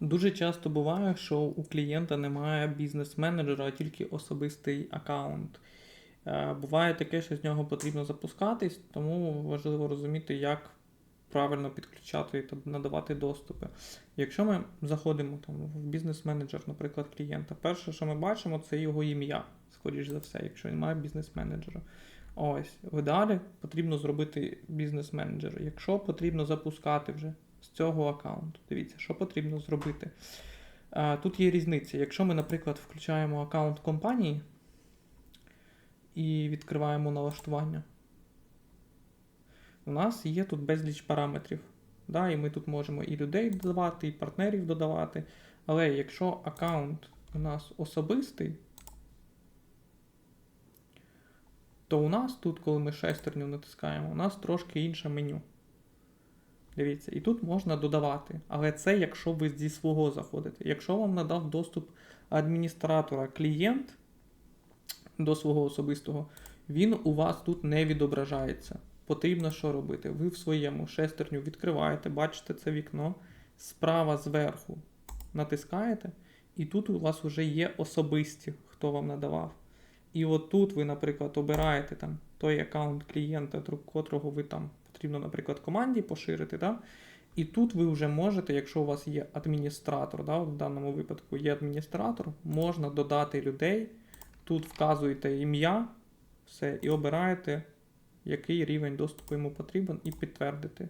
Дуже часто буває, що у клієнта немає бізнес-менеджера, а тільки особистий аккаунт. Е, Буває таке, що з нього потрібно запускатись, тому важливо розуміти, як правильно підключати та надавати доступи. Якщо ми заходимо там, в бізнес-менеджер, наприклад, клієнта, перше, що ми бачимо, це його ім'я, скоріш за все, якщо він має бізнес-менеджера. Ось, в ідеалі потрібно зробити бізнес-менеджера. Якщо потрібно запускати вже з цього аккаунту, дивіться, що потрібно зробити. Тут є різниця. Якщо ми, наприклад, включаємо аккаунт компанії і відкриваємо налаштування, у нас є тут безліч параметрів. Да, і ми тут можемо і людей додавати, і партнерів додавати. Але якщо аккаунт у нас особистий, то у нас тут, коли ми шестерню натискаємо, у нас трошки інше меню. Дивіться, і тут можна додавати. Але це якщо ви зі свого заходите. Якщо вам надав доступ адміністратора клієнт до свого особистого, він у вас тут не відображається. Потрібно що робити? Ви в своєму шестерню відкриваєте, бачите це вікно, справа зверху натискаєте, і тут у вас вже є особисті, хто вам надавав. І от тут ви, наприклад, обираєте там той аккаунт клієнта, котрого ви там потрібно, наприклад, команді поширити. Да? І тут ви вже можете, якщо у вас є адміністратор, да, в даному випадку є адміністратор, можна додати людей. Тут вказуєте ім'я, все, і обираєте, який рівень доступу йому потрібен, і підтвердити.